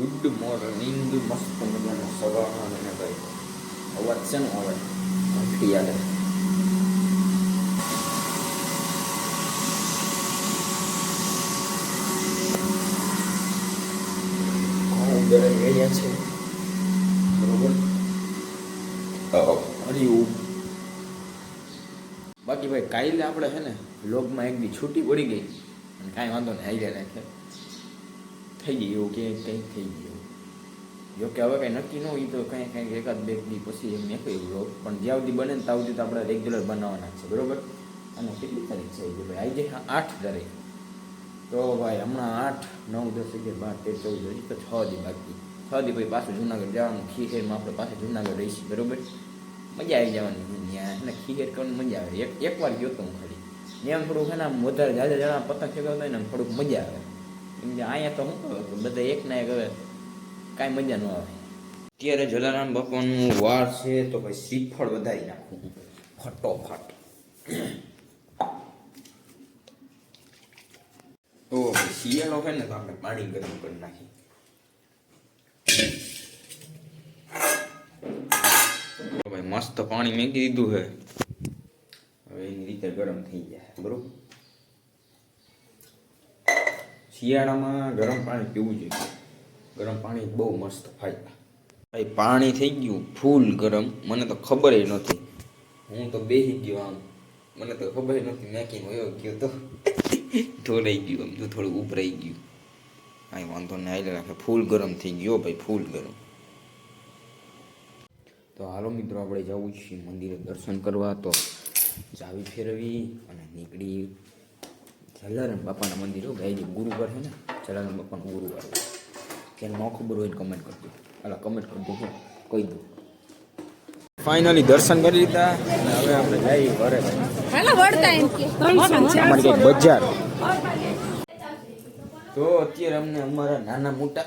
Good morning મસ્ત મજાનો સવારનો અને ભાઈ અવાજ છે ને અવાજ ઘંટડી આવે ગરમ રહ્યા છે બરોબર હરિયું બાકી ભાઈ કાલે આપણે છે ને લોગમાં એક દી છૂટી પડી ગઈ અને કાંઈ વાંધો નહીં હાઈલે રાખે થઈ ગયું કે કંઈક થઈ ગયું. જો કે હવે કંઈ નક્કી ન હોય તો કંઈ કંઈક એકાદ બે દી પછી એમ નીકળી વ્લોગ પણ જ્યાં સુધી બને ને ત્યાં સુધી તો આપણે રેગ્યુલર બનાવવાના છે, બરોબર? અને કેટલી તારીખ છે ભાઈ? આજે આઠ તારીખ. તો ભાઈ, હમણાં આઠ, નવ, દસ, અગિયાર, બાર, તેર, ચૌદ હજી તો છ દી બાકી. છ દી ભાઈ પાછું જુનાગઢ જવાનું. ખીહેરમાં આપણે પાછું જુનાગઢ રહીશું, બરોબર? મજા આવી જવાની ત્યાં. અને ખીહેર કરવાની મજા આવે. એક એકવાર ગયો તો હું ખાલી. એમ થોડુંક એના વધારે જાજા જણા પતંગ ચગાવતા હોય ને થોડુંક મજા આવે. કે અહીંયા તો શું બધા એક ના એક હવે કાંઈ મજા ન આવે. અત્યારે જલારામ બાપાનું વાર છે, તો ભાઈ શ્રીફળ વધારી નાખું ફટોફટ. તો શિયાળો હોય ને, તો આપણે પાણી ગરમ કરી નાખીએ. તો ભાઈ મસ્ત પાણી મેં દીધું છે. હવે એની રીતે ગરમ થઈ જાય, બરોબર? શિયાળામાં ગરમ પાણી પીવું જોઈએ. ગરમ પાણી બહુ મસ્ત ફાયદા ભાઈ, પાણી થઈ ગયું ફૂલ ગરમ. મને તો ખબર નથી હું તો બેસી ગયો આમ. મને તો ખબર નથી મેકીને વયો ગયો તો. ઢોલાઈ ગયું આમ, તો થોડું ઉભરાઈ ગયું. કાંઈ વાંધો નહીં આવી રાખે. ફૂલ ગરમ થઈ ગયો ભાઈ, ફૂલ ગરમ. તો હાલો મિત્રો, આપણે જવું છીએ મંદિરે દર્શન કરવા. તો ચાવી ફેરવી અને નીકળી જલારામ બાપાના મંદિર હો ભાઈ ગુરુવાર છે ને જલારામ બાપાનું ગુરુવાર હોય કે ન ખબર હોય કમેન્ટ કરજો. હાલો કમેન્ટ કરજો હું કહી દઉં. ફાઇનલી દર્શન કરી લીધા અને હવે આપણે જઈએ ઘરે. હેલો વડતા એમ કે. અમારી બજાર. તો અત્યારે અમને અમારા નાના મોટા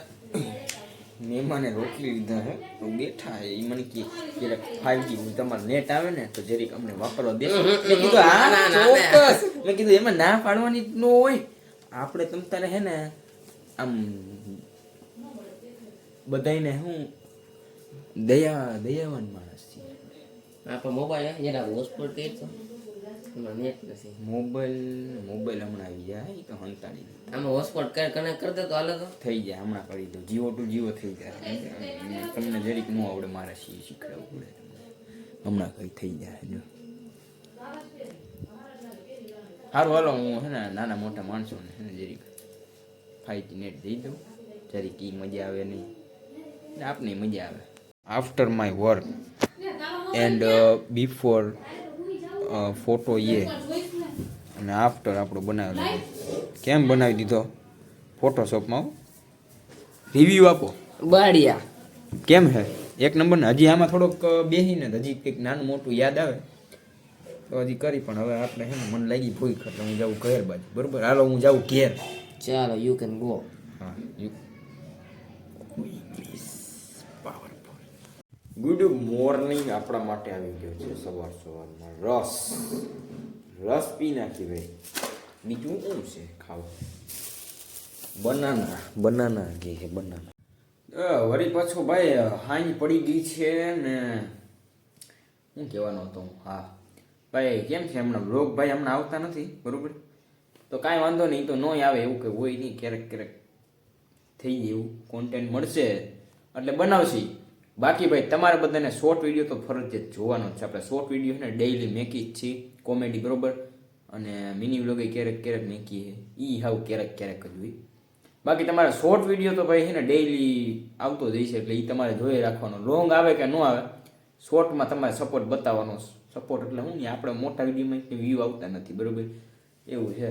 મહેમાને રોકી લીધા હે તો બેઠા હે ઈ મને કે કે ફાઈવજી તમારે નેટ આવે ને તો જરીક અમને વાપરવા દે મેં કીધું હા ચોક્કસ. મેં કીધું એમાં ના પાડવાની ન હોય. આપણે તમ તારે હે ને આમ બધાને હું દયા દયાવાન માણસ છીએ. આ મોબાઈલ એના હોસ્પોટ તે તો એમાં નેટ નથી મોબાઈલ મોબાઈલ હમણાં આવી જાય તો હંતાડી દે. આમાં હોસ્પોટ કનેક્ટ કરી દે તો હાલે તો થઈ જાય હમણાં કરી દો જીઓ ટુ જીઓ થઈ જાય. તમને જરીક ન આવડે મારે શી શીખડાવવું પડે તમને. હમણાં કઈ થઈ જાય જો. સારું હાલો હું હે ને નાના મોટા માણસોને હે ને જરીક ફાઈવ નેટ દઈ દઉં. જરીક એ મજા આવે નહીં. આપને મજા આવે. After my work and before photo એ. અને આફ્ટર આપણો બનાવેલો. કેમ બનાવી દીધો? ફોટોશોપમાં રિવ્યુ આપો. બાળિયા. કેમ હે એક નંબર ને હજી આમાં થોડોક બેસીને હજી કંઈક નાનું મોટું યાદ આવે. તો હજી કરી પણ હવે આપણે હે મને લાગી ભૂખ એટલે હું જાઉં ઘેર બાજુ. બરોબર? હાલો હું જાઉં ઘેર. ચાલો યુ કેન ગો હા ગુડ મોર્નિંગ આપણા માટે આવી ગયો છે સવાર સવારમાં. રસ. રસ પી નાખી ભાઈ. બીજું શું છે ખાવું? બનાના. બનાના જે છે બનાના. વળી પાછો ભાઈ હાંજ પડી ગઈ છે ને શું કહેવાનો હતો હા? ભાઈ, કેમ છે હમણાં? બ્લોગ ભાઈ હમણાં આવતા નથી, બરાબર? તો કાંઈ વાંધો નહીં, તો નોય આવે એવું કે હોય નહીં, ક્યારેક ક્યારેક થઈ જાય એવું. કોન્ટેન્ટ મળશે. એટલે બનાવશી. બાકી ભાઈ, તમારે બધાને શોર્ટ વીડિયો તો ફરજિયાત જોવાનો જ છે. આપણે શોર્ટ વીડિયો ને ડેઈલી મેકી જ છીએ. કોમેડી બરોબર. અને મિની વ્લોગે ક્યારેક ક્યારેક મેકીએ. એ હાવ ક્યારેક ક્યારેક જ હોય. બાકી તમારે શોર્ટ વીડિયો તો ભાઈ છે ને ડેઈલી આવતો જ છે. એટલે એ તમારે જોઈ રાખવાનો. લોંગ આવે કે ન આવે શોર્ટમાં તમારે સપોર્ટ બતાવવાનો. સપોર્ટ એટલે હું ને, આપણે મોટા વિડીયોમાં વ્યૂ આવતા નથી. બરોબર? એવું છે.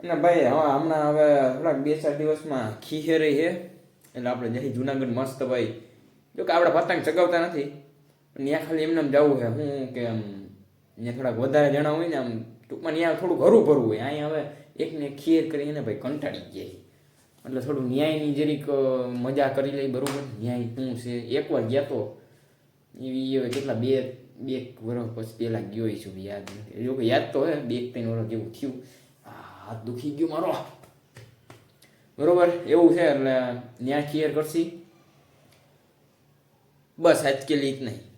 અને ભાઈ હવે હમણાં હવે થોડાક બે ચાર દિવસમાં ખીહેરે છે. એટલે આપણે જઈ જુનાગઢ મસ્ત, ભાઈ. જો કે આપણે પતંગ ચગાવતા નથી ત્યાં ખાલી એમને એમ જવું છે, હું કે આમ ત્યાં થોડાક વધારે જણા હોય ને આમ ટૂંકમાં ત્યાં થોડુંક ઘરું ભરવું હોય. અહીંયા હવે એકને એક ખીર કરીને ભાઈ કંટાળી જાય એટલે થોડું ન્યાયની જરીક મજા કરી લઈ બરોબર. ન્યાય શું છે? એકવાર ગયા તો એવી હવે કેટલા બે બે વર્ષ પછી પહેલાં ગયો છું યાદ. નથી જો કે યાદ તો હે, બે ત્રણ વર્ષ જેવું થયું. હાથ દુખી ગયો મારો. બરોબર? એવું છે, એટલે ન્યાય ક્લિયર કરશી. બસ આજ કે લીક નહીં.